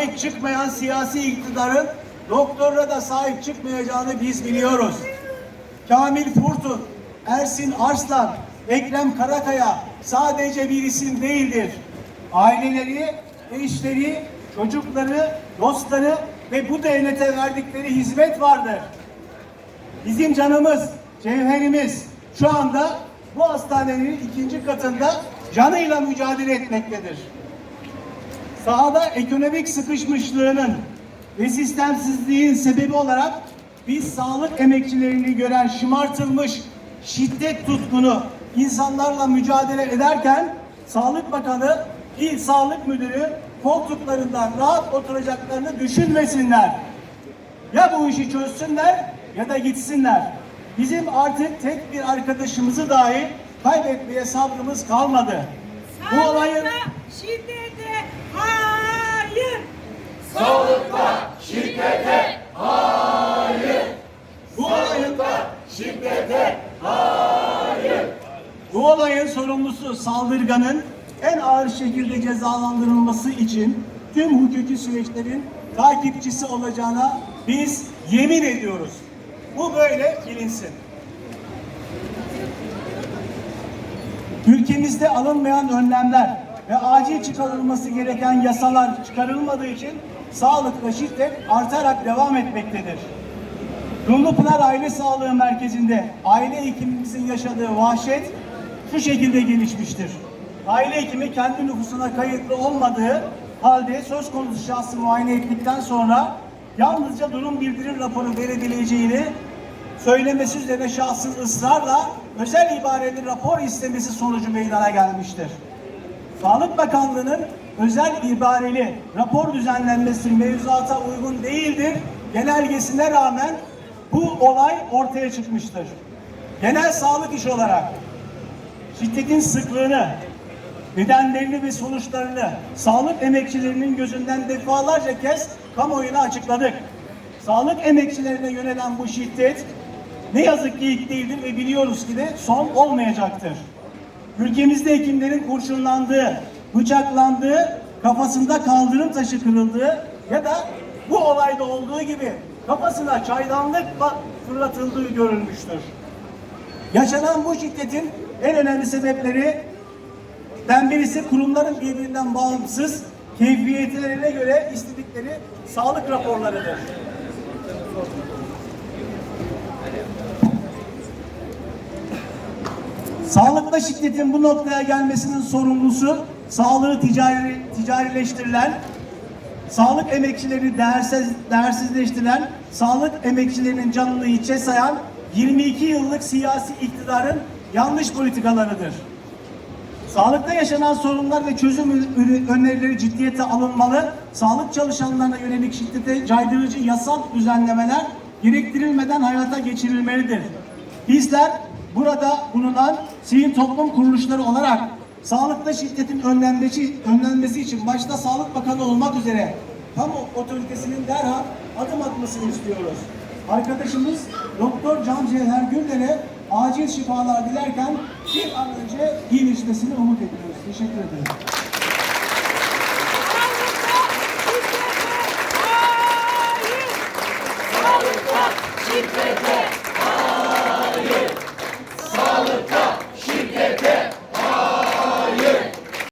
sahip çıkmayan siyasi iktidarın doktorlara da sahip çıkmayacağını biz biliyoruz. Kamil Furtun, Ersin Arslan, Ekrem Karakaya sadece bir isim değildir. Aileleri, eşleri, çocukları, dostları ve bu devlete verdikleri hizmet vardır. Bizim canımız, cevherimiz şu anda bu hastanenin ikinci katında canıyla mücadele etmektedir. Sahada ekonomik sıkışmışlığının ve sistemsizliğin sebebi olarak biz sağlık emekçilerini gören şımartılmış şiddet tutkunu insanlarla mücadele ederken Sağlık Bakanı, İl Sağlık Müdürü koltuklarından rahat oturacaklarını düşünmesinler. Ya bu işi çözsünler ya da gitsinler. Bizim artık tek bir arkadaşımızı dahi kaybetmeye sabrımız kalmadı. Bu olayın Sağlıkta şiddete hayır. Bu olayın Bu olayın sorumlusu saldırganın en ağır şekilde cezalandırılması için tüm hukuki süreçlerin takipçisi olacağına biz yemin ediyoruz. Bu böyle bilinsin. Ülkemizde alınmayan önlemler ve acil çıkarılması gereken yasalar çıkarılmadığı için sağlık ve şiddet artarak devam etmektedir. Dumlupınar Aile Sağlığı Merkezi'nde aile hekimimizin yaşadığı vahşet şu şekilde gelişmiştir. Aile hekimi kendi nüfusuna kayıtlı olmadığı halde söz konusu şahsı muayene ettikten sonra yalnızca durum bildirim raporu verebileceğini söylemesi üzerine şahsın ısrarla özel ibareli rapor istemesi sonucu meydana gelmiştir. Sağlık Bakanlığı'nın özel ibareli rapor düzenlenmesi mevzuata uygun değildir genelgesine rağmen bu olay ortaya çıkmıştır. Genel sağlık işi olarak şiddetin sıklığını, nedenlerini ve sonuçlarını sağlık emekçilerinin gözünden defalarca kez kamuoyuna açıkladık. Sağlık emekçilerine yönelen bu şiddet ne yazık ki ilk değildir ve biliyoruz ki de son olmayacaktır. Ülkemizde hekimlerin kurşunlandığı, bıçaklandığı, kafasında kaldırım taşı kırıldığı ya da bu olayda olduğu gibi kafasına çaydanlıkla fırlatıldığı görülmüştür. Yaşanan bu şiddetin en önemli sebepleri den birisi kurumların birbirinden bağımsız keyfiyetlerine göre istedikleri sağlık raporlarıdır. Sağlıkta şiddetin bu noktaya gelmesinin sorumlusu sağlığı ticari, ticarileştirilen, sağlık emekçilerini değersiz, değersizleştirilen, sağlık emekçilerinin canını hiçe sayan 22 yıllık siyasi iktidarın yanlış politikalarıdır. Sağlıkta yaşanan sorunlar ve çözüm önerileri ciddiyete alınmalı. Sağlık çalışanlarına yönelik şiddete caydırıcı yasal düzenlemeler gerektirilmeden hayata geçirilmelidir. Bizler burada bulunan sivil toplum kuruluşları olarak sağlıkta şiddetin önlenmesi, önlenmesi için başta Sağlık Bakanı olmak üzere kamu otoritesinin derhal adım atmasını istiyoruz. Arkadaşımız Doktor Can Cevher Güller'e acil şifalar dilerken bir an önce iyileşmesini umut ediyoruz. Teşekkür ederim.